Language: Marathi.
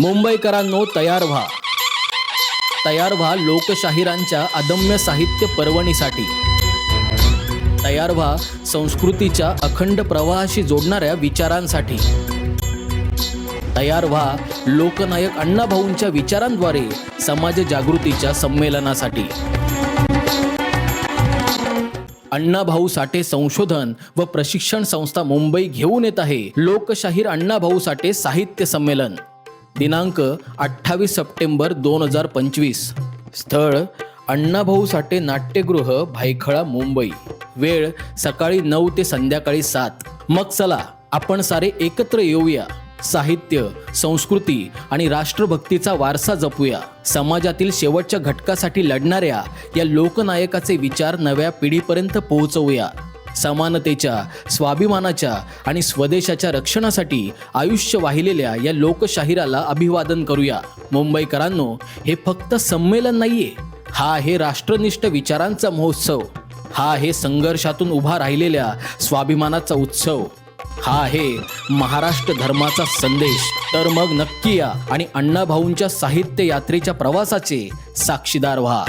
मुंबईकरांनो तयार व्हा. तयार व्हा लोकशाहिरांच्या अदम्य साहित्य पर्वणीसाठी. तयार व्हा संस्कृतीच्या अखंड प्रवाहाशी जोडणाऱ्या विचारांसाठी. तयार व्हा लोकनायक अण्णाभाऊंच्या विचारांद्वारे समाज जागृतीच्या संमेलनासाठी. अण्णाभाऊ साठे संशोधन व प्रशिक्षण संस्था मुंबई घेऊन येत आहे. लोकशाहीर अण्णाभाऊ साठे साहित्य संमेलन. दिनांक अठ्ठावीस सप्टेंबर दोन हजार पंचवीस. स्थळ अण्णाभाऊ साठे नाट्यगृह भायखळा मुंबई. वेळ सकाळी नऊ ते संध्याकाळी सात. मग चला आपण सारे एकत्र येऊया. साहित्य संस्कृती आणि राष्ट्रभक्तीचा वारसा जपूया. समाजातील शेवटच्या घटकासाठी लढणाऱ्या या लोकनायकाचे विचार नव्या पिढीपर्यंत पोहोचवूया. समानतेच्या स्वाभिमानाच्या आणि स्वदेशाच्या रक्षणासाठी आयुष्य वाहिलेल्या या लोकशाहिराला अभिवादन करूया. मुंबईकरांनो हे फक्त संमेलन नाहीये. हा आहे राष्ट्रनिष्ठ विचारांचा महोत्सव. हा आहे संघर्षातून उभा राहिलेल्या स्वाभिमानाचा उत्सव. हा आहे महाराष्ट्र धर्माचा संदेश. तर मग नक्की या आणि अण्णाभाऊंच्या साहित्य यात्रेच्या प्रवासाचे साक्षीदार व्हा.